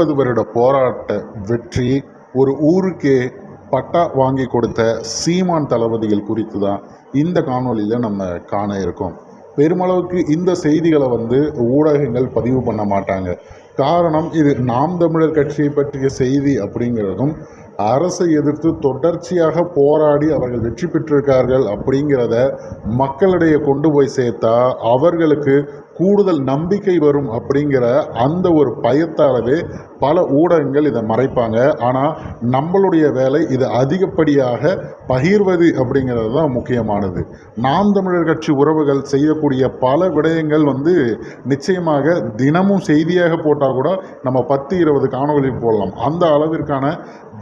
நாற்பது வருட போராட்ட வெற்றி ஒரு ஊருக்கே பட்டா வாங்கி கொடுத்த சீமான் தளபதிகள் குறித்து தான் இந்த காணொளியில் நம்ம காண இருக்கோம். பெருமளவுக்கு இந்த செய்திகளை வந்து ஊடகங்கள் பதிவு பண்ண மாட்டாங்க. காரணம் இது நாம் தமிழர் கட்சியை பற்றிய செய்தி அப்படிங்கிறதும் அரசை எதிர்த்து தொடர்ச்சியாக போராடி அவர்கள் வெற்றி பெற்றிருக்கார்கள் அப்படிங்கிறத மக்களிடையே கொண்டு போய் சேர்த்தா அவர்களுக்கு கூடுதல் நம்பிக்கை வரும் அப்படிங்கிற அந்த ஒரு பயத்தாலவே பல ஊடகங்கள் இதை மறைப்பாங்க. ஆனால் நம்மளுடைய வேலை இதை அதிகப்படியாக பகிர்வது அப்படிங்கிறது தான் முக்கியமானது. நாம் தமிழர் கட்சி உறவுகள் செய்யக்கூடிய பல விடயங்கள் வந்து நிச்சயமாக தினமும் செய்தியாக போட்டால் கூட நம்ம பத்து இருபது காணொலி போடலாம். அந்த அளவிற்கான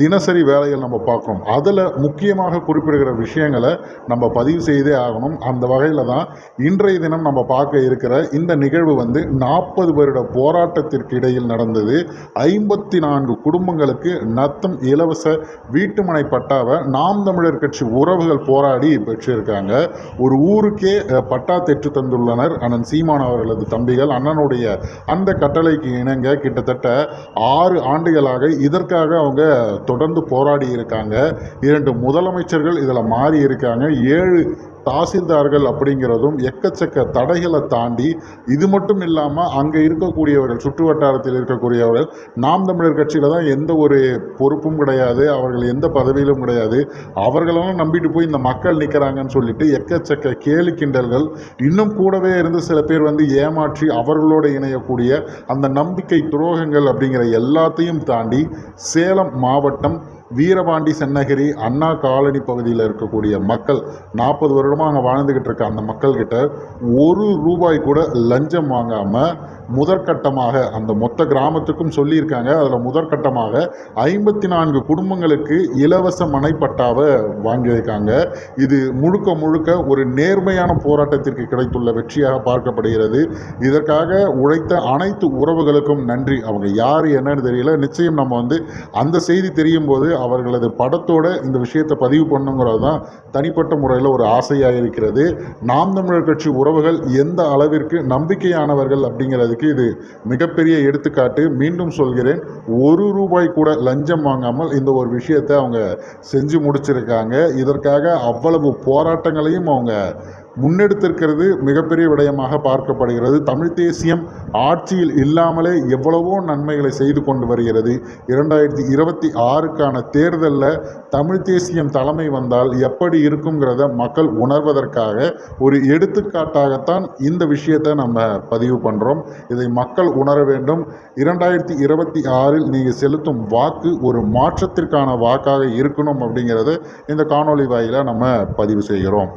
தினசரி வேலைகள் நம்ம பார்க்குறோம் அதில் முக்கியமாக குறிப்பிடுகிற விஷயங்களை நம்ம பதிவு செய்தே ஆகணும். அந்த வகையில் தான் இன்றைய தினம் நம்ம பார்க்க இருக்கிற இந்த நிகழ்வு வந்து நாற்பது வருட போராட்டத்திற்கு இடையில் நடந்தது. ஐம்பத்தி நான்கு குடும்பங்களுக்கு நத்தம் இலவச வீட்டுமனை பட்டாவை நாம் தமிழர் கட்சி உறவுகள் போராடி பெற்றிருக்காங்க. ஒரு ஊருக்கே பட்டா பெற்று தந்துள்ளனர் அண்ணன் சீமான் அவர்களது தம்பிகள். அண்ணனுடைய அந்த கட்டளைக்கு இணங்க கிட்டத்தட்ட ஆறு ஆண்டுகளாக இதற்காக அவங்க தொடர்ந்து போராடி இருக்காங்க. இரண்டு முதலமைச்சர்கள் இதில் மாறி இருக்காங்க. ஏழு தாசில்தார்கள் அப்படிங்கிறதும் எக்கச்சக்க தடைகளை தாண்டி இது மட்டும் இல்லாமல் அங்கே இருக்கக்கூடியவர்கள் சுற்று வட்டாரத்தில் இருக்கக்கூடியவர்கள் நாம் தமிழர் கட்சியில் தான் எந்த ஒரு பொறுப்பும் கிடையாது அவர்கள் எந்த பதவியிலும் கிடையாது. அவர்களெல்லாம் நம்பிட்டு போய் இந்த மக்கள் நிற்கிறாங்கன்னு சொல்லிட்டு எக்கச்சக்க கேலி கிண்டல்கள். இன்னும் கூடவே இருந்து சில பேர் வந்து ஏமாற்றி அவர்களோடு இணையக்கூடிய அந்த நம்பிக்கை துரோகங்கள் அப்படிங்கிற எல்லாத்தையும் தாண்டி சேலம் மாவட்டம் வீரபாண்டி சென்னகிரி அண்ணா காலனி பகுதியில் இருக்கக்கூடிய மக்கள் நாற்பது வருடமாக அங்கே வாழ்ந்துக்கிட்டு இருக்க அந்த மக்கள்கிட்ட ஒரு ரூபாய் கூட லஞ்சம் வாங்காமல் முதற்கட்டமாக அந்த மொத்த கிராமத்துக்கும் சொல்லியிருக்காங்க. அதில் முதற்கட்டமாக ஐம்பத்தி நான்கு குடும்பங்களுக்கு இலவச மனைப்பட்டாவை வாங்கியிருக்காங்க. இது முழுக்க முழுக்க ஒரு நேர்மையான போராட்டத்திற்கு கிடைத்துள்ள வெற்றியாக பார்க்கப்படுகிறது. இதற்காக உழைத்த அனைத்து உறவுகளுக்கும் நன்றி. அவங்க யார் என்னன்னு தெரியல. நிச்சயம் நம்ம வந்து அந்த செய்தி தெரியும் போது அவர்களது படத்தோட இந்த விஷயத்தை பதிவு பண்ணுங்கிறது தான் தனிப்பட்ட முறையில் ஒரு ஆசையாக இருக்கிறது. நாம் தமிழர் கட்சி உறவுகள் எந்த அளவிற்கு நம்பிக்கையானவர்கள் அப்படிங்கிறதுக்கு இது மிகப்பெரிய எடுத்துக்காட்டு. மீண்டும் சொல்கிறேன் ஒரு ரூபாய் கூட லஞ்சம் வாங்காமல் இந்த ஒரு விஷயத்தை அவங்க செஞ்சு முடிச்சிருக்காங்க. இதற்காக அவ்வளவு போராட்டங்களையும் அவங்க முன்னெடுத்திருக்கிறது மிகப்பெரிய விடயமாக பார்க்கப்படுகிறது. தமிழ் தேசியம் ஆட்சியில் இல்லாமலே எவ்வளவோ நன்மைகளை செய்து கொண்டு வருகிறது. இரண்டாயிரத்தி இருபத்தி ஆறுக்கான தேர்தலில் தமிழ் தேசியம் தலைமை வந்தால் எப்படி இருக்குங்கிறத மக்கள் உணர்வதற்காக ஒரு எடுத்துக்காட்டாகத்தான் இந்த விஷயத்தை நம்ம பதிவு பண்ணுறோம் இதை மக்கள் உணர வேண்டும். இரண்டாயிரத்தி இருபத்தி ஆறில் நீங்கள் செலுத்தும் வாக்கு ஒரு மாற்றத்திற்கான வாக்காக இருக்கணும் அப்படிங்கிறத இந்த காணொளி வாயிலாக நம்ம பதிவு செய்கிறோம்.